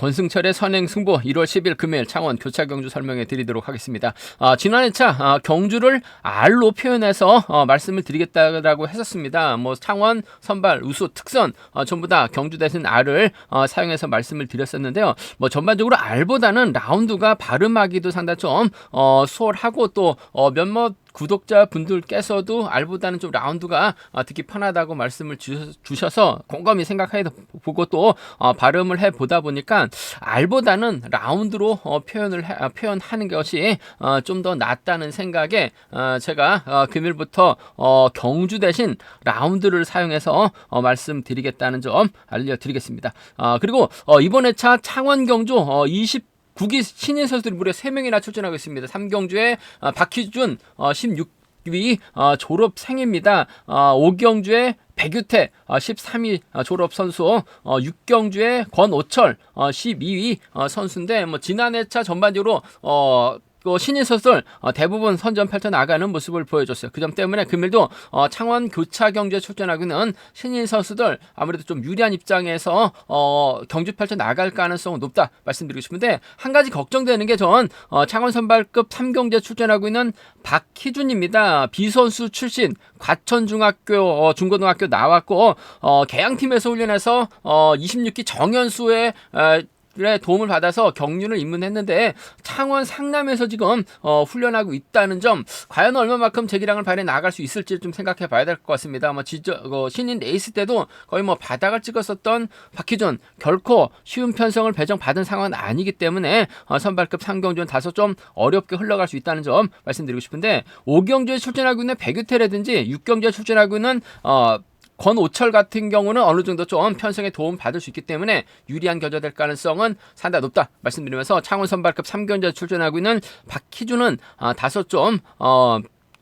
권승철의 선행 승부 1월 10일 금요일 창원 교차 경주 설명해 드리도록 하겠습니다. 아, 지난 회차 아, 경주를 R로 표현해서 어, 말씀을 드리겠다라고 했었습니다. 뭐 창원 선발 우수 특선 어, 전부 다 경주 대신 R을 어, 사용해서 말씀을 드렸었는데요. 뭐 전반적으로 R보다는 라운드가 발음하기도 상당히 좀 어, 수월하고 또 어, 몇몇 구독자 분들께서도 알보다는 좀 라운드가 어, 듣기 편하다고 말씀을 주셔, 서 곰곰이 생각해 보고 또 어, 발음을 해 보다 보니까 알보다는 라운드로 어, 표현을 해, 아, 표현하는 것이 어, 좀더 낫다는 생각에 어, 제가 어, 금일부터 어, 경주 대신 라운드를 사용해서 어, 말씀드리겠다는 점 알려드리겠습니다. 어, 그리고 어, 이번 회차 창원 경주 어, 20 국기 신인 선수들이 무려 3명이나 출전하고 있습니다. 삼경주의 어, 박희준 어, 16위 어, 졸업생입니다. 어, 오경주의 백유태 어, 13위 어, 졸업 선수 어, 육경주의 권오철 어, 12위 어, 선수인데 뭐 지난 해 차 전반적으로 어, 또 신인 선수들 어, 대부분 선전 펼쳐 나가는 모습을 보여줬어요. 그 점 때문에 금일도 어, 창원 교차 경주에 출전하고 있는 신인 선수들 아무래도 좀 유리한 입장에서 어, 경주 펼쳐 나갈 가능성은 높다 말씀드리고 싶은데 한 가지 걱정되는 게전 어, 창원 선발급 3경주에 출전하고 있는 박희준입니다. 비선수 출신 과천중학교 어, 중고등학교 나왔고 어, 개양팀에서 훈련해서 어, 26기 정현수의 어, 의 도움을 받아서 경륜을 입문했는데 창원 상남에서 지금 어, 훈련하고 있다는 점 과연 얼마만큼 재기량을 발휘해 나갈 수 있을지 좀 생각해 봐야 될 것 같습니다. 뭐 지저, 어, 신인 레이스 때도 거의 뭐 바닥을 찍었었던 박희준 결코 쉬운 편성을 배정받은 상황은 아니기 때문에 어, 선발급 상경주는 다소 좀 어렵게 흘러갈 수 있다는 점 말씀드리고 싶은데 5경주에 출전하고 있는 백유태라든지 6경주에 출전하고 있는 어, 권오철 같은 경우는 어느 정도 좀 편성에 도움 받을 수 있기 때문에 유리한 겨자될 가능성은 상당히 높다 말씀드리면서 창원 선발급 3견제 출전하고 있는 박희준은 아, 다소 좀 어,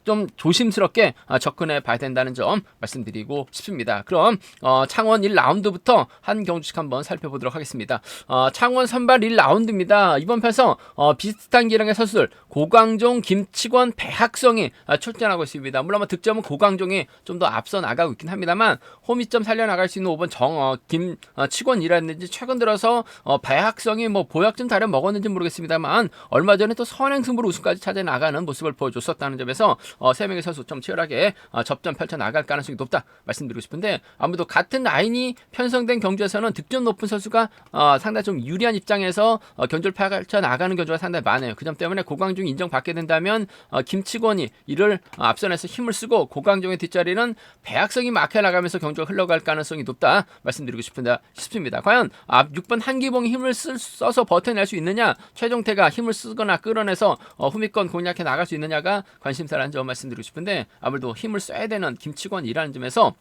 좀 조심스럽게 어, 접근해 봐야 된다는 점 말씀드리고 싶습니다. 그럼 어, 창원 1라운드부터 한 경주씩 한번 살펴보도록 하겠습니다. 어, 창원 선발 1라운드입니다. 이번 편성 어, 비슷한 기량의 선수들 고광종, 김치권, 배학성이 어, 출전하고 있습니다. 물론 뭐 득점은 고광종이 좀 더 앞서 나가고 있긴 합니다만 홈이점 살려 나갈 수 있는 5번 정, 어, 김치권이라든지 최근 들어서 어, 배학성이 뭐 보약좀 다려 먹었는지 모르겠습니다만 얼마 전에 또 선행승부로 우승까지 찾아 나가는 모습을 보여줬었다는 점에서 어, 세 명의 선수 좀 치열하게 어, 접전 펼쳐 나갈 가능성이 높다 말씀드리고 싶은데 아무래도 같은 라인이 편성된 경주에서는 득점 높은 선수가 어, 상당히 좀 유리한 입장에서 어, 견주를 펼쳐 나가는 경주가 상당히 많아요. 그 점 때문에 고광중 인정받게 된다면 어, 김치권이 이를 어, 앞선에서 힘을 쓰고 고광중의 뒷자리는 배악성이 막혀 나가면서 경주가 흘러갈 가능성이 높다 말씀드리고 싶은데 싶습니다. 과연 앞 6번 한기봉이 힘을 쓸, 써서 버텨낼 수 있느냐 최종태가 힘을 쓰거나 끌어내서 어, 후미권 공략해 나갈 수 있느냐가 관심사라는 점 말씀드리고 싶은데 아무래도 힘을 써야 되는 김치권이라는 점에서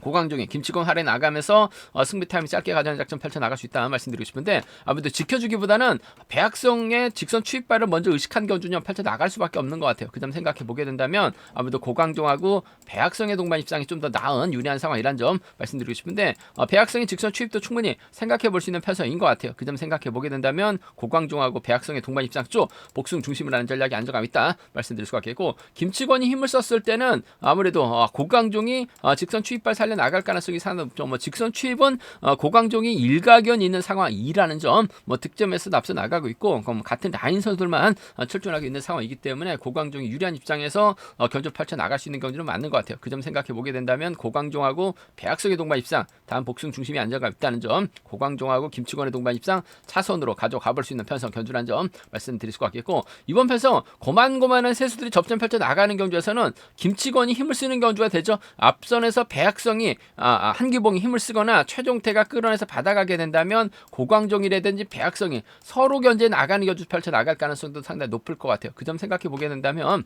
고강종이 김치공 할에 나가면서 어, 승부 타임이 짧게 가자는 작전 펼쳐 나갈 수 있다 말씀드리고 싶은데 아무래도 지켜주기보다는 배악성의 직선 추입발을 먼저 의식한 견주년 펼쳐 나갈 수밖에 없는 것 같아요. 그 점 생각해 보게 된다면 아무래도 고강종하고 배악성의 동반 입장이 좀 더 나은 유리한 상황이란 점 말씀드리고 싶은데 어, 배악성의 직선 추입도 충분히 생각해 볼 수 있는 편성인 것 같아요. 그 점 생각해 보게 된다면 고강종하고 배악성의 동반 입장 쪽 복숭 중심을 하는 전략이 안정감 있다 말씀드릴 수가 있겠고 김치권이 힘을 썼을 때는 아무래도 어, 고강종이 어, 직선 추입발 살려 나갈 가능성이 상당히. 뭐 직선 추입은 어, 고강종이 일가견 있는 상황이라는 점, 뭐 득점에서 앞서 나가고 있고 그럼 같은 라인 선수들만 어, 출전하고 있는 상황이기 때문에 고강종이 유리한 입장에서 어, 견적 펼쳐 나갈 수 있는 경주는 맞는 것 같아요. 그 점 생각해 보게 된다면 고강종하고 배악성의 동반 입상, 다음 복승 중심이 안정감 있다는 점, 고강종하고 김치권의 동반 입상 차선으로 가져가 볼 수 있는 편성 견주라는 점 말씀드릴 수가 있겠고 이번 편성 고만고만한 세수들이 접전 펼쳐 나가는 경주에서는 김치권이 힘을 쓰는 경주가 되죠. 앞선에서 배악성이 한기봉이 아, 아, 한기봉이 힘을 쓰거나 최종태가 끌어내서 받아가게 된다면 고광종이라든지 배악성이 서로 견제 나가는 겨주 펼쳐 나갈 가능성도 상당히 높을 것 같아요. 그 점 생각해 보게 된다면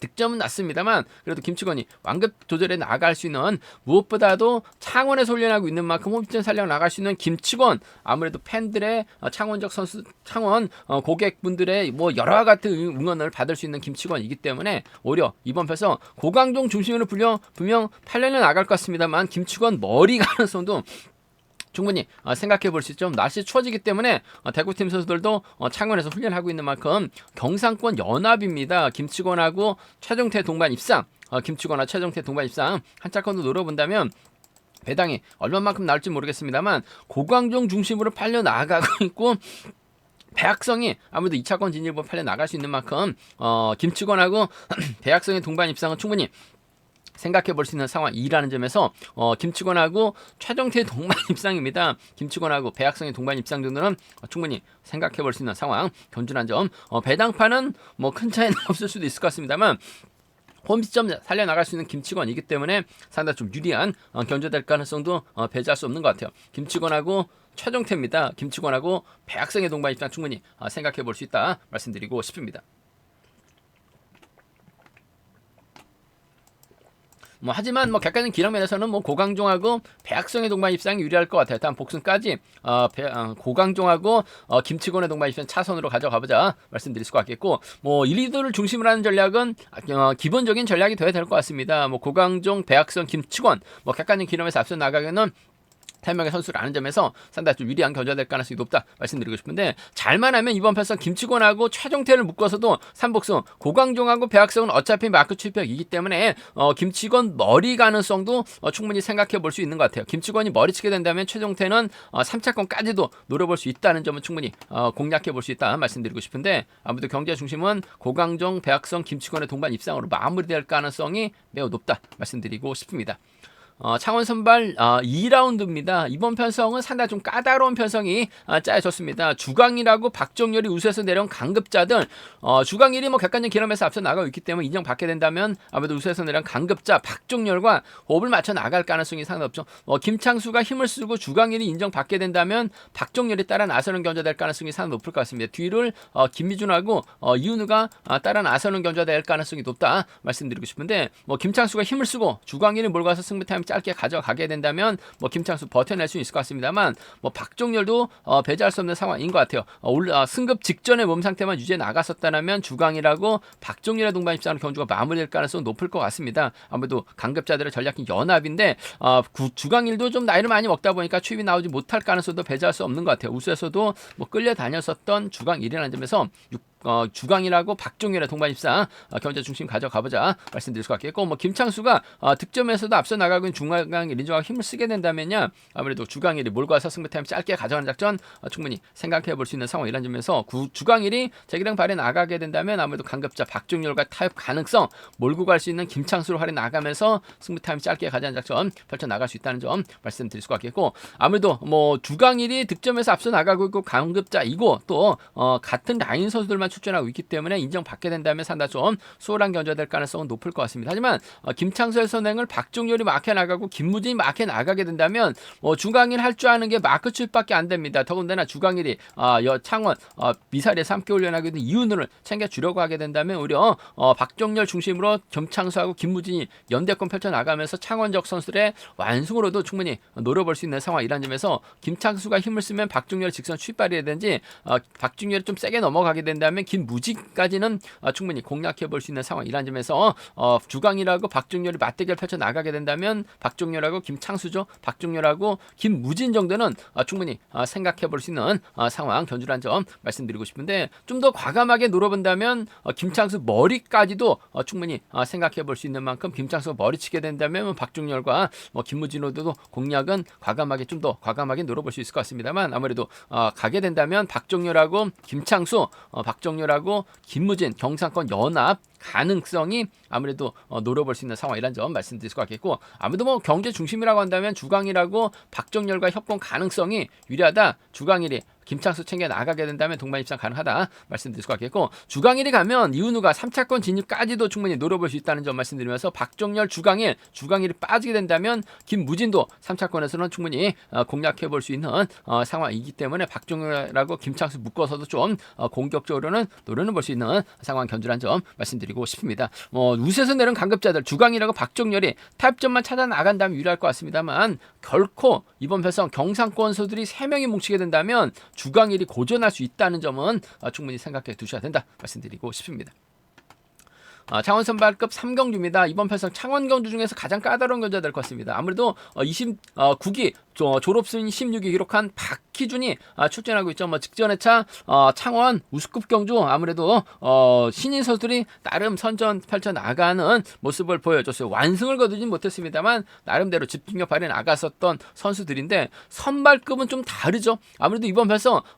득점은 낮습니다만 그래도 김치건이 완급 조절해 나갈 수 있는 무엇보다도 창원에서 훈련하고 있는 만큼 홈점 살려 나갈 수 있는 김치건 아무래도 팬들의 어, 창원적 선수 창원 어, 고객분들의 뭐 여러 같은 응원을 받을 수 있는 김치건이기 때문에 오히려 이번 패서 고강종 중심으로 불려 분명 8년을 나갈 것 같습니다만 김치건 머리 가능성도 충분히 어, 생각해 볼 수 있죠. 날씨 추워지기 때문에 어, 대구팀 선수들도 어, 창원에서 훈련하고 있는 만큼 경상권 연합입니다. 김치권하고 최종태 동반 입상, 김치권과 최종태 동반 입상 한차권도 노려본다면 배당이 얼마만큼 나올지 모르겠습니다만 고강종 중심으로 팔려 나가고 있고 배악성이 아무래도 2차권 진입으로 팔려 나갈 수 있는 만큼 어, 김치권하고 배악성의 동반 입상은 충분히 생각해 볼 수 있는 상황이라는 점에서 어, 김치권하고 최정태의 동반 입상입니다. 김치권하고 배악성의 동반 입상 정도는 어, 충분히 생각해 볼 수 있는 상황 견준한 점. 어, 배당파는 뭐큰 차이는 없을 수도 있을 것 같습니다만 홈시점 살려나갈 수 있는 김치권이기 때문에 상당히 좀 유리한 어, 견제될 가능성도 어, 배제할 수 없는 것 같아요. 김치권하고 최종태입니다. 김치권하고 배악성의 동반 입장 충분히 어, 생각해 볼 수 있다 말씀드리고 싶습니다. 뭐 하지만 뭐 객관적인 기록 면에서는 뭐 고강종하고 배악성의 동반 입상이 유리할 것 같아요. 다음 복순까지 어, 배, 어, 고강종하고 어, 김치곤의 동반 입상 차선으로 가져가 보자 말씀드릴 수가 있겠고 뭐 1, 2도를 중심으로 하는 전략은 어, 기본적인 전략이 돼야 될 것 같습니다. 뭐 고강종, 배악성, 김치곤 뭐 객관적인 기록에서 앞서 나가기는 태명의 선수라는 점에서 상당히 좀 유리한 견제될 가능성이 높다 말씀드리고 싶은데 잘만 하면 이번 편성 김치곤하고 최종태를 묶어서도 삼복승 고강종하고 배학성은 어차피 마크 출격이기 때문에 어, 김치곤 머리 가능성도 어, 충분히 생각해 볼 수 있는 것 같아요. 김치곤이 머리 치게 된다면 최종태는 어, 3차권까지도 노려볼 수 있다는 점은 충분히 어, 공략해 볼 수 있다 말씀드리고 싶은데 아무래도 경제 중심은 고강종, 배학성, 김치곤의 동반 입상으로 마무리될 가능성이 매우 높다 말씀드리고 싶습니다. 어, 창원 선발 어, 2라운드입니다. 이번 편성은 상당히 좀 까다로운 편성이 어, 짜여졌습니다. 주강이라고 박정열이 우수해서 내려온 강급자들 어, 주강일이 뭐 객관적 기념에서 앞서 나가고 있기 때문에 인정받게 된다면 아무래도 우수해서 내려온 강급자 박정열과 호흡을 맞춰 나갈 가능성이 상당히 없죠. 어, 김창수가 힘을 쓰고 주강일이 인정받게 된다면 박정열이 따라 나서는 견제될 가능성이 상당히 높을 것 같습니다. 뒤를 어, 김미준하고 어, 이윤우가 어, 따라 나서는 견제될 가능성이 높다 말씀드리고 싶은데 뭐 김창수가 힘을 쓰고 주강일이 몰고 가서 승부 타임 짧게 가져가게 된다면 뭐 김창수 버텨낼 수 있을 것 같습니다만 뭐 박종열도 어, 배제할 수 없는 상황인 것 같아요. 어, 올, 어, 승급 직전에 몸 상태만 유지해 나갔었다면 주강이라고 박종열의 동반 입장으로 경주가 마무리될 가능성은 높을 것 같습니다. 아무래도 강급자들의 전략인 연합인데 어, 구, 주강일도 좀 나이를 많이 먹다 보니까 추입이 나오지 못할 가능성도 배제할 수 없는 것 같아요. 우수에서도 뭐 끌려 다녔었던 주강일이라는 점에서 6 어, 주강이라고 박종열의 동반 입상 어, 경제 중심 가져가보자 말씀드릴 수 같겠고 뭐 김창수가 어, 득점에서도 앞서 나가고 있는 중강일 인조가 힘을 쓰게 된다면요. 아무래도 주강일이 몰고 와서 승부 타임 짧게 가져가는 작전 어, 충분히 생각해 볼 수 있는 상황이란 점에서 구, 주강일이 재기랑 발에 나가게 된다면 아무래도 강급자 박종열과 타협 가능성 몰고 갈 수 있는 김창수를 활에 나가면서 승부 타임 짧게 가져가는 작전 펼쳐 나갈 수 있다는 점 말씀드릴 수 같겠고 아무래도 뭐 주강일이 득점에서 앞서 나가고 있고 강급자이고 또 어, 같은 라인 선수들만 출전하고 있기 때문에 인정받게 된다면 상당히 좀 수월한 견제될 가능성은 높을 것 같습니다. 하지만 어, 김창수의 선행을 박종열이 막혀 나가고 김무진이 막혀 나가게 된다면 뭐 주강일 할 줄 아는 게 마크 출밖에 안 됩니다. 더군다나 주강일이 어, 여 창원 어, 미사일에 3개월 연하게 된 이윤을 챙겨 주려고 하게 된다면 오히려 어, 박종열 중심으로 김창수하고 김무진이 연대권 펼쳐 나가면서 창원적 선수들의 완승으로도 충분히 노려볼 수 있는 상황 이란 점에서 김창수가 힘을 쓰면 박종열 직선 출발이라든지 어, 박종열이 좀 세게 넘어가게 된다면 김무진까지는 어, 충분히 공략해 볼 수 있는 상황이란 점에서 어, 주강이라고 박종열이 맞대결 펼쳐 나가게 된다면 박종열하고 김창수죠. 박종열하고 김무진 정도는 어, 충분히 어, 생각해 볼 수 있는 어, 상황 견주란 점 말씀드리고 싶은데 좀 더 과감하게 노려본다면 어, 김창수 머리까지도 어, 충분히 어, 생각해 볼 수 있는 만큼 김창수가 머리 치게 된다면 박종열과 뭐 김무진호도 공략은 과감하게 좀 더 과감하게 노려볼 수 있을 것 같습니다만 아무래도 어, 가게 된다면 박종열하고 김창수 어, 박정렬하고 김무진 경상권 연합 가능성이 아무래도 어, 노려볼 수 있는 상황이란 점 말씀드릴 수 같겠고 아무래도 뭐 경제 중심이라고 한다면 주강이라고 박정렬과 협공 가능성이 유리하다. 주강일이 김창수 챙겨 나가게 된다면 동반 입상 가능하다 말씀드릴 수 같겠고 주강일이 가면 이윤우가 3차권 진입까지도 충분히 노려볼 수 있다는 점 말씀드리면서 박정열 주강일 주강일이 빠지게 된다면 김무진도 3차권에서는 충분히 어, 공략해 볼 수 있는 어, 상황이기 때문에 박정열하고 김창수 묶어서도 좀 어, 공격적으로는 노려는 볼 수 있는 상황 견주란 점 말씀드리고 싶습니다. 뭐 우세에서 내려온 강급자들 주강이라고 박정열이 타협점만 찾아 나간다면 유리할 것 같습니다만 결코 이번 편성 경상권 선수들이 3명이 뭉치게 된다면 주강일이 고전할 수 있다는 점은 어, 충분히 생각해 두셔야 된다 말씀드리고 싶습니다. 어, 창원 선발급 3경주입니다. 이번 편성 창원 경주 중에서 가장 까다로운 경주가 될 것 같습니다. 아무래도 어, 29기 저 졸업순 16위 기록한 박희준이 아, 출전하고 있죠. 뭐 직전의 차 어, 창원 우수급 경주 아무래도 어, 신인 선수들이 나름 선전 펼쳐 나가는 모습을 보여줬어요. 완승을 거두진 못했습니다만 나름대로 집중력 발휘 나갔었던 선수들인데 선발급은 좀 다르죠. 아무래도 이번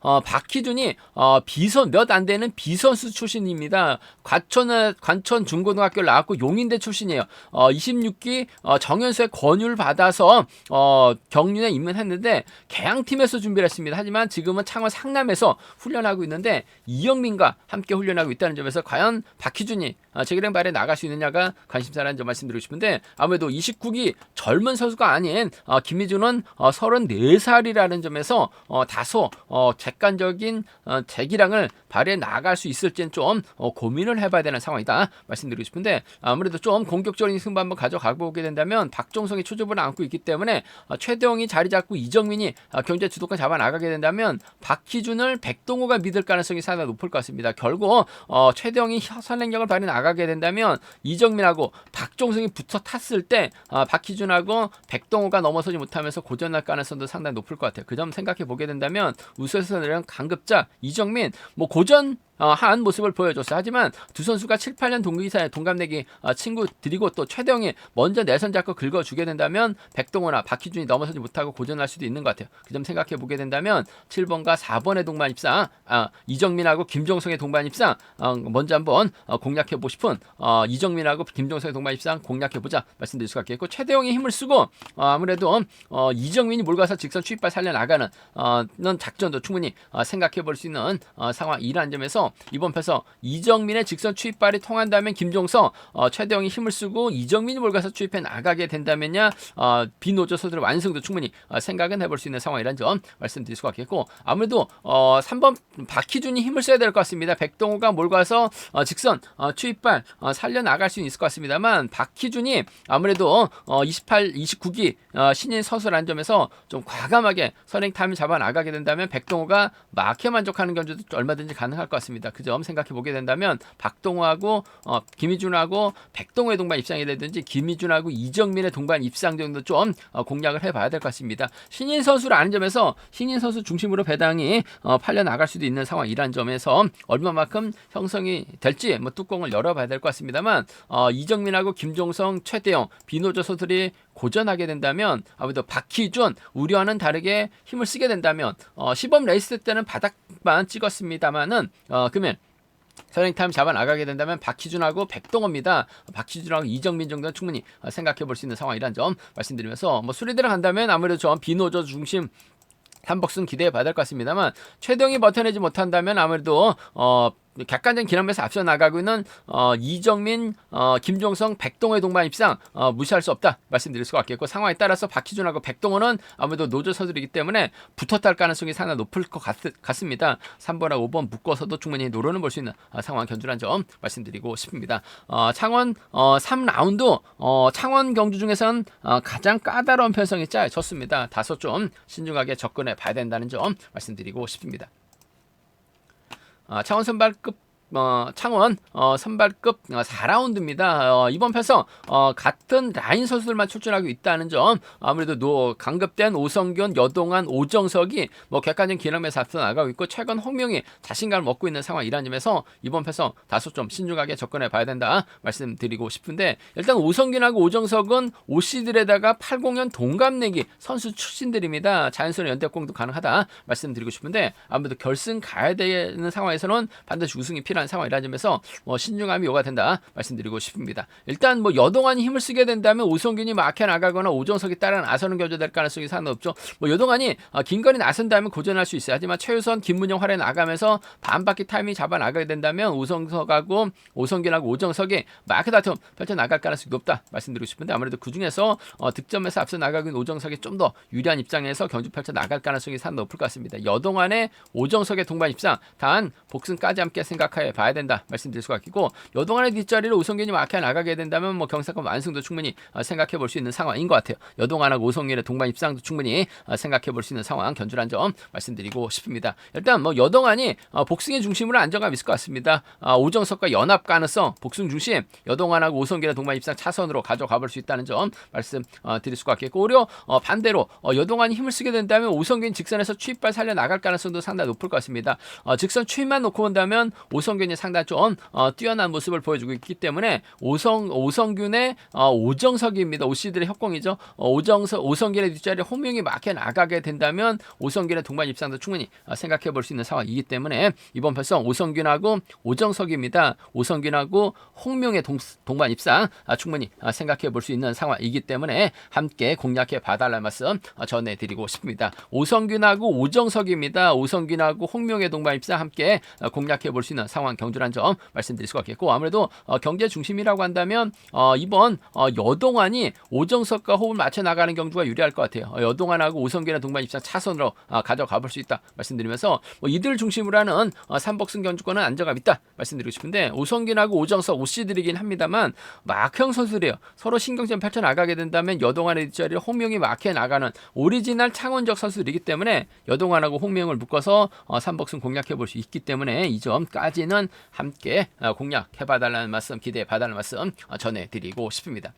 어, 박희준이 어, 비선 몇 안 되는 비선수 출신입니다. 과천 관천 중고등학교를 나왔고 용인대 출신이에요. 어, 26기 어, 정현수의 권유를 받아서 어, 경륜에 입문했는데 개양팀에서 준비를 했습니다. 하지만 지금은 창원 상남에서 훈련하고 있는데 이영민과 함께 훈련하고 있다는 점에서 과연 박희준이 어, 제기령 발에 나갈 수 있느냐가 관심사라는 점 말씀드리고 싶은데 아무래도 29기 젊은 선수가 아닌 어, 김희준은 어, 34살이라는 점에서 어, 다소 어, 객관적인 어, 재기량을 발휘해 나갈 수 있을지는 좀 어, 고민을 해봐야 되는 상황이다 말씀드리고 싶은데 아무래도 좀 공격적인 승부 한번 가져가 보게 된다면 박종성이 초조를 안고 있기 때문에 어, 최대영이 자리 잡고 이정민이 어, 경제 주도권 잡아 나가게 된다면 박희준을 백동호가 믿을 가능성이 상당히 높을 것 같습니다. 결국 어, 최대영이 선행력을 발휘 나가게 된다면 이정민하고 박종성이 붙어 탔을 때 어, 박희준하고 백동호가 넘어서지 못하면서 고전할 가능성도 상당히 높을 것 같아요. 그 점 생각해 보게 된다면 우수에서 내려온 강급자 이정민 뭐 고전 어, 한 모습을 보여줬어요. 하지만 두 선수가 7, 8년 동기 사이 동갑내기 어, 친구들이고 또 최대영이 먼저 내선 잡고 긁어주게 된다면 백동호나 박희준이 넘어서지 못하고 고전할 수도 있는 것 같아요. 그 점 생각해 보게 된다면 7번과 4번의 동반 입상 아, 이정민하고 김종성의 동반 입상 어, 먼저 한번 어, 공략해 보고 싶은 어, 이정민하고 김종성의 동반 입상 공략해 보자 말씀드릴 수가 있겠고 최대영이 힘을 쓰고 어, 아무래도 어, 이정민이 몰가서 직선 추입발 살려 나가는 어, 는 작전도 충분히 어, 생각해 볼 수 있는 어, 상황이라는 점에서 이번 패서 이정민의 직선 추입발이 통한다면 김종성, 어, 최대영이 힘을 쓰고 이정민이 몰가서 추입해 나가게 된다면야 어, 비노조 선수들의 완승도 충분히 어, 생각은 해볼 수 있는 상황이라는 점 말씀드릴 수가 있겠고 아무래도 어, 3번 박희준이 힘을 써야 될 것 같습니다. 백동호가 몰가서 어, 직선 어, 추입발 어, 살려 나갈 수는 있을 것 같습니다만 박희준이 아무래도 어, 28, 29기 어, 신인 선수라는 점에서 좀 과감하게 선행 타임을 잡아 나가게 된다면 백동호가 마케 만족하는 경주도 얼마든지 가능할 것 같습니다. 그 점 생각해 보게 된다면 박동호하고 어, 김희준하고 백동호의 동반 입상이 되든지 김희준하고 이정민의 동반 입상 정도 좀 어, 공략을 해봐야 될 것 같습니다. 신인 선수라는 점에서 신인 선수 중심으로 배당이 어, 팔려 나갈 수도 있는 상황이라는 점에서 얼마만큼 형성이 될지 뭐 뚜껑을 열어봐야 될 것 같습니다만 어, 이정민하고 김종성, 최대영, 비노조 선수들이 고전하게 된다면 아무래도 박희준 우려와는 다르게 힘을 쓰게 된다면 어, 시범 레이스 때는 바닥만 찍었습니다만은 어, 그러면 선행 타임 잡아 나가게 된다면 박희준하고 백동호입니다. 박희준하고 이정민 정도는 충분히 어, 생각해 볼 수 있는 상황이란 점 말씀드리면서 뭐 수리대로 간다면 아무래도 좀 비노조 중심 한복승 기대해 봐야 될 것 같습니다만 최동이 버텨내지 못한다면 아무래도 어 객관적인 기량에서 앞서 나가고 있는 어, 이정민, 어, 김종성, 백동호의 동반 입상 어, 무시할 수 없다 말씀드릴 수가 있겠고 상황에 따라서 박희준하고 백동호는 아무래도 노조 선수이기 때문에 붙었다 할 가능성이 상당히 높을 것 같, 같습니다. 3번하고 5번 묶어서도 충분히 노려는 볼수 있는 어, 상황 견주란 점 말씀드리고 싶습니다. 어, 창원 어, 3라운드 어, 창원 경주 중에서는 어, 가장 까다로운 편성이 짜여졌습니다. 다소 좀 신중하게 접근해 봐야 된다는 점 말씀드리고 싶습니다. 어, 창원 선발급 어, 창원 어, 선발급 어, 4라운드입니다. 어, 이번 패서 어, 같은 라인 선수들만 출전하고 있다는 점 아무래도 노 강급된 오성균, 여동안, 오정석이 뭐 객관적인 기량에서 앞서 나가고 있고 최근 홍명이 자신감을 먹고 있는 상황이라는 점에서 이번 패서 다소 좀 신중하게 접근해 봐야 된다 말씀드리고 싶은데 일단 오성균하고 오정석은 오씨들에다가 80년 동갑내기 선수 출신들입니다. 자연스러운 연대공도 가능하다 말씀드리고 싶은데 아무래도 결승 가야 되는 상황에서는 반드시 우승이 필요. 필요한 상황이라는 점에서 뭐 신중함이 요가 된다 말씀드리고 싶습니다. 일단 뭐 여동안이 힘을 쓰게 된다면 오성균이 막혀 나가거나 오정석이 따라 나서는 교조될 가능성이 높죠. 뭐 여동안이 어, 긴거리 나선다면 고전할 수 있어요. 하지만 최우선 김문영 활에 나가면서 반바퀴 타이밍 잡아 나가게 된다면 오성석하고 오성균하고 오정석이 마크 다툼 펼쳐 나갈 가능성이 높다 말씀드리고 싶은데 아무래도 그 중에서 어, 득점에서 앞서 있는 오정석이 좀 더 유리한 입장에서 경주 펼쳐 나갈 가능성이 상당히 높을 것 같습니다. 여동안의 오정석의 동반 입상 단 복승까지 함께 생각하여 봐야 된다 말씀드릴 수가 있고 여동안의 뒷자리를 오성균이 막혀 나가게 된다면 뭐 경사권 완승도 충분히 어, 생각해 볼 수 있는 상황인 것 같아요. 여동안하고 오성균의 동반 입상도 충분히 어, 생각해 볼 수 있는 상황 견주란 점 말씀드리고 싶습니다. 일단 뭐 여동안이 어, 복승의 중심으로 안정감 있을 것 같습니다. 아, 오정석과 연합 가능성 복승 중심 여동안하고 오성균의 동반 입상 차선으로 가져가 볼 수 있다는 점 말씀 어, 드릴 수가 있겠고 오히려 어, 반대로 어, 여동안이 힘을 쓰게 된다면 오성균 직선에서 추입발 살려 나갈 가능성도 상당히 높을 것 같습니다. 어, 직선 추입만 놓고 본다면 오성 균이 상당히 좀 어, 뛰어난 모습을 보여주고 있기 때문에 오성 오성균의 어, 오정석입니다. 오씨들의 협공이죠. 어, 오정석 오성균의 뒷자리에 홍명이 막혀 나가게 된다면 오성균의 동반 입상도 충분히 어, 생각해 볼 수 있는 상황이기 때문에 이번 편성 오성균하고 오정석입니다. 오성균하고 홍명의 동, 동반 입상 아, 충분히 아, 생각해 볼 수 있는 상황이기 때문에 함께 공략해 봐달라는 말씀 어, 전해드리고 싶습니다. 오성균하고 오정석입니다. 오성균하고 홍명의 동반 입상 함께 어, 공략해 볼 수 있는 상황 경주란 점 말씀드릴 수가 있겠고 아무래도 어, 경제 중심이라고 한다면 어, 이번 어, 여동안이 오정석과 호흡을 맞춰 나가는 경주가 유리할 것 같아요. 어, 여동안하고 오성균의 동반 입상 차선으로 어, 가져가 볼 수 있다 말씀드리면서 뭐 이들 중심으로 하는 어, 삼복승 경주권은 안정감 있다 말씀드리고 싶은데 오성균하고 오정석 오씨들이긴 합니다만 막형 선수들이에요. 서로 신경전 펼쳐 나가게 된다면 여동안의 뒷자리를 홍명이 막혀 나가는 오리지널 창원적 선수들이기 때문에 여동안하고 홍명을 묶어서 어, 삼복승 공략해 볼 수 있기 때문에 이 점까지는 함께 어, 공략해 봐달라는 말씀 기대해 봐달라는 말씀 어, 전해드리고 싶습니다.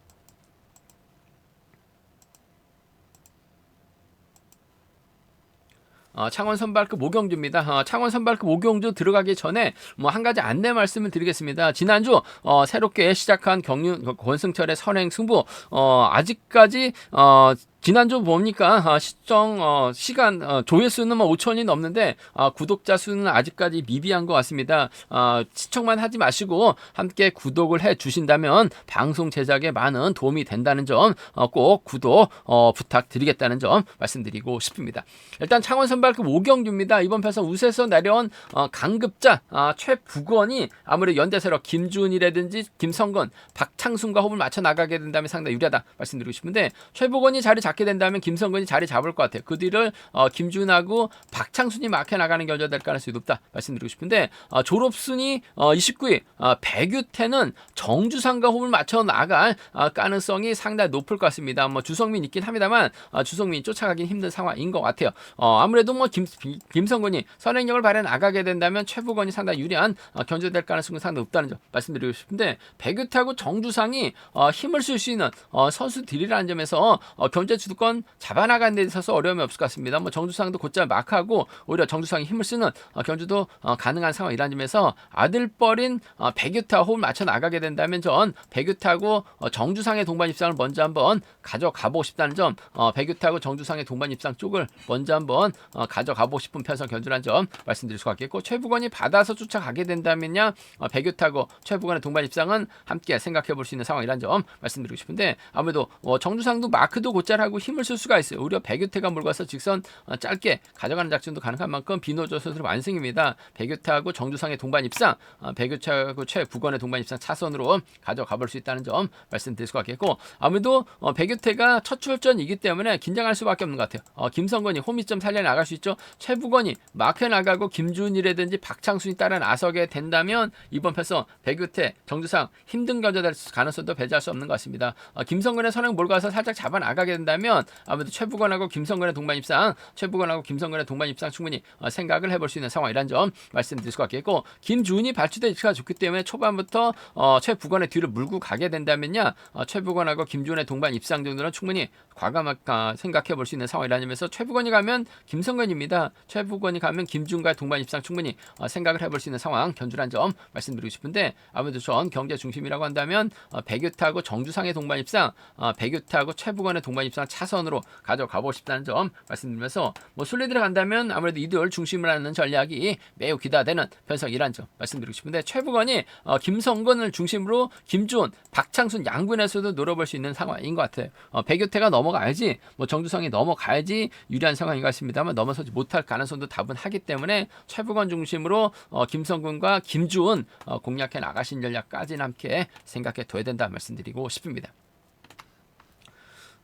어, 창원 선발급 오경주입니다. 어, 창원 선발급 오경주 들어가기 전에 뭐 한 가지 안내 말씀을 드리겠습니다. 지난주 어, 새롭게 시작한 경륜 권승철의 선행 승부 어, 아직까지 어, 지난주 뭡니까 아, 시청 어, 시간 어, 조회수는 뭐 5천이 넘는데 아, 구독자 수는 아직까지 미비한 것 같습니다. 아, 시청만 하지 마시고 함께 구독을 해 주신다면 방송 제작에 많은 도움이 된다는 점꼭 구독 어, 부탁드리겠다는 점 말씀드리고 싶습니다. 일단 창원 선발급 오경주입니다. 이번 편성 우세서 내려온 어, 강급자 아, 최부건이 아무래도 연대세력 김준이라든지 김성건, 박창순과 호흡을 맞춰 나가게 된다면 상당히 유리하다 말씀드리고 싶은데 최부건이 자리 잡게 된다면 김성근이 자리 잡을 것 같아요. 그 뒤를 어, 김준하고 박창순이 막혀 나가는 경우가 될 가능성이 높다 말씀드리고 싶은데 어, 졸업 순위 어, 29위 어, 백유태는 정주상과 호흡을 맞춰 나갈 어, 가능성이 상당히 높을 것 같습니다. 뭐 주성민 있긴 합니다만 어, 주성민 쫓아가긴 힘든 상황인 것 같아요. 어, 아무래도 뭐 김, 김성근이 선행력을 발휘 나가게 된다면 최부건이 상당히 유리한 어, 견제될 가능성이 상당히 높다는 점 말씀드리고 싶은데 백유태하고 정주상이 어, 힘을 쓸 수 있는 어, 선수들이라는 점에서 어, 견제 주도권 잡아나가는 데 있어서 어려움이 없을 것 같습니다. 뭐 정주상도 곧잘 막하고 오히려 정주상이 힘을 쓰는 어, 견주도 어, 가능한 상황이라는 점에서 아들뻘인 어, 백유타 호흡을 맞춰 나가게 된다면 전 백유타고 어, 정주상의 동반 입상을 먼저 한번 가져가 보고 싶다는 점 어, 백유타고 정주상의 동반 입상 쪽을 먼저 한번 어, 가져가 보고 싶은 편성 견주라는 점 말씀드릴 수가 있겠고 최부건이 받아서 쫓아가게 된다면요 어, 백유타고 최부건의 동반 입상은 함께 생각해 볼 수 있는 상황이라는 점 말씀드리고 싶은데 아무래도 어, 정주상도 마크도 곧잘 하고 힘을 쓸 수가 있어요. 오히려 백유태가 물과서 직선 어, 짧게 가져가는 작전도 가능한 만큼 비노조 선수는 완승입니다. 백유태하고 정주상의 동반 입상, 어, 백유태하고 최부건의 동반 입상 차선으로 가져가 볼 수 있다는 점 말씀드릴 수가 있겠고 아무래도 어, 백유태가 첫 출전이기 때문에 긴장할 수밖에 없는 것 같아요. 어, 김성건이 홈이점 살려 나갈 수 있죠. 최부건이 막혀 나가고 김준이라든지 박창순이 따라 나서게 된다면 이번 패서 백유태, 정주상 힘든 견제될 가능성도 배제할 수 없는 것 같습니다. 어, 김성근의 선행 몰과서 살짝 잡아 나가게 된다면 아무래도 최부건하고 김성근의 동반 입상, 최부건하고 김성근의 동반 입상 충분히 어, 생각을 해볼 수 있는 상황이란 점 말씀드릴 수가 있겠고 김준이 발주대 위치가 좋기 때문에 초반부터 어, 최부건의 뒤를 물고 가게 된다면요 어, 최부건하고 김준의 동반 입상 정도는 충분히 과감하게 생각해 볼 수 있는 상황이라는 점에서 최부건이 가면 김성근입니다. 최부건이 가면 김준과 동반 입상 충분히 어, 생각을 해볼 수 있는 상황 견주란 점 말씀드리고 싶은데 아무래도 전 경제 중심이라고 한다면 어, 백유타하고 정주상의 동반 입상, 어, 백유타하고 최부건의 동반 입상 차선으로 가져가 보고 싶다는 점 말씀드리면서 뭐 순리대로 간다면 아무래도 이들 중심으로 하는 전략이 매우 기대되는 편성이란 점 말씀드리고 싶은데 최부건이 어, 김성근을 중심으로 김준, 박창순 양군에서도 노려볼 수 있는 상황인 것 같아요. 어, 백유태가 넘어가야지 뭐 정주성이 넘어가야지 유리한 상황인 것 같습니다만 넘어서지 못할 가능성도 다분하기 때문에 최부건 중심으로 어, 김성근과 김준 어, 공략해 나가신 전략까지는 함께 생각해 둬야 된다 말씀드리고 싶습니다.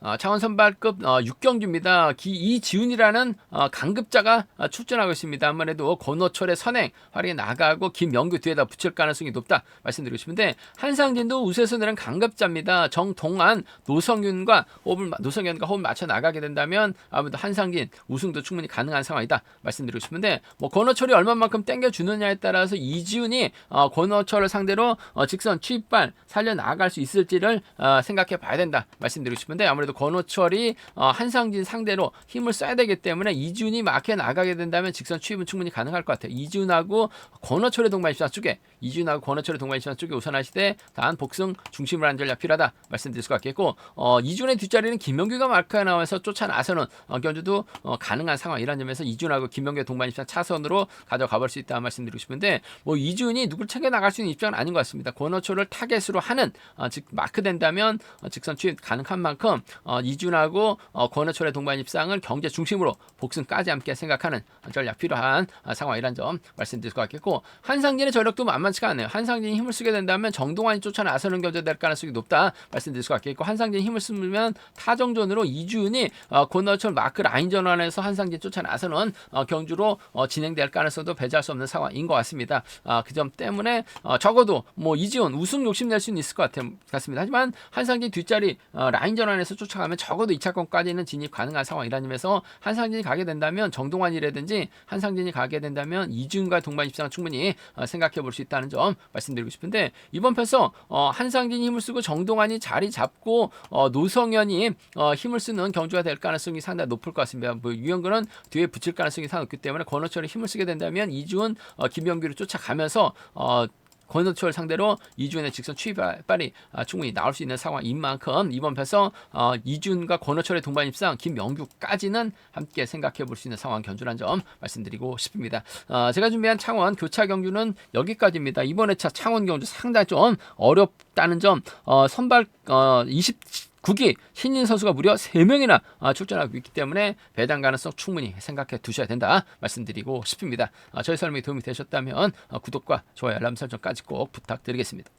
어, 창원 선발급 어, 6경주입니다. 기 이지훈이라는 어, 강급자가 어, 출전하고 있습니다. 아무래도 권호철의 선행 활약이 나가고 김명규 뒤에다 붙일 가능성이 높다 말씀드리고 싶은데 한상진도 내는 강급자입니다. 정동안 노성윤과 호흡을 마- 노성윤과 호흡을 맞춰 나가게 된다면 아무래도 한상진 우승도 충분히 가능한 상황이다 말씀드리고 싶은데 뭐 권호철이 얼마만큼 땡겨 주느냐에 따라서 이지훈이 어, 권호철을 상대로 어, 직선 취입발 살려 나갈 수 있을지를 어, 생각해 봐야 된다 말씀드리고 싶은데 아무래도 권호철이 어, 한상진 상대로 힘을 써야 되기 때문에 이지훈이 막혀 나가게 된다면 직선 취입은 충분히 가능할 것 같아요. 이지훈하고 권호철의 동반 입장 쪽에 이지훈하고 권호철의 동반 입장 쪽에 우선하시되 단 복승 중심을 한 전략 필요하다 말씀드릴 수 같겠고 어, 이준의 뒷자리는 김명규가 마크에 나와서 쫓아 나서는 어, 견주도 어, 가능한 상황 이런 점에서 이준하고 김명규 동반 입장 차선으로 가져가 볼 수 있다 말씀드리고 싶은데 뭐 이준이 누굴 챙겨 나갈 수 있는 입장은 아닌 것 같습니다. 권호철을 타겟으로 하는 어, 즉 마크 된다면 어, 직선 취입 가능한 만큼 어, 이준하고 어, 권호철의 동반 입상을 경제 중심으로 복승까지 함께 생각하는 전략 필요한 어, 상황이란 점 말씀드릴 것 같겠고 한상진의 저력도 만만치가 않네요. 한상진이 힘을 쓰게 된다면 정동환이 쫓아 나서는 견제될 가능성이 높다 말씀드릴 것 같겠고 한상진이 힘을 쓰면 타정전으로 이준이 어, 권호철 마크 라인 전환에서 한상진 쫓아 나서는 어, 경주로 어, 진행될 가능성도 배제할 수 없는 상황인 것 같습니다. 아, 그점 때문에 어, 적어도 뭐 이지훈 우승 욕심낼 수는 있을 것 같습니다. 하지만 한상진 뒷자리 어, 라인 전환에서 쫓 아가면 적어도 2차권까지는 진입 가능한 상황이라는 점에서 한상진이 가게 된다면 정동환이라든지 한상진이 가게 된다면 이준과 동반 입상 충분히 어, 생각해 볼 수 있다는 점 말씀드리고 싶은데 이번 편에서 어, 한상진이 힘을 쓰고 정동환이 자리 잡고 어, 노성현이 어, 힘을 쓰는 경주가 될 가능성이 상당히 높을 것 같습니다. 뭐 유영근은 뒤에 붙일 가능성이 상당히 높기 때문에 권호철이 힘을 쓰게 된다면 이준 어, 김병규를 쫓아가면서 어, 권호철 상대로 이준의 직선 취입발이 아, 충분히 나올 수 있는 상황인 만큼 이번 편에서 어, 이준과 권호철의 동반 입상 김명규까지는 함께 생각해 볼 수 있는 상황 견주란 점 말씀드리고 싶습니다. 어, 제가 준비한 창원 교차 경주는 여기까지입니다. 이번 회차 창원 경주 상당히 좀 어렵다는 점 어, 선발 어, 20 9기 신인 선수가 무려 3명이나 아, 출전하고 있기 때문에 배당 가능성 충분히 생각해 두셔야 된다 말씀드리고 싶습니다. 아, 저희 설명이 도움이 되셨다면 어, 구독과 좋아요 알람 설정까지 꼭 부탁드리겠습니다.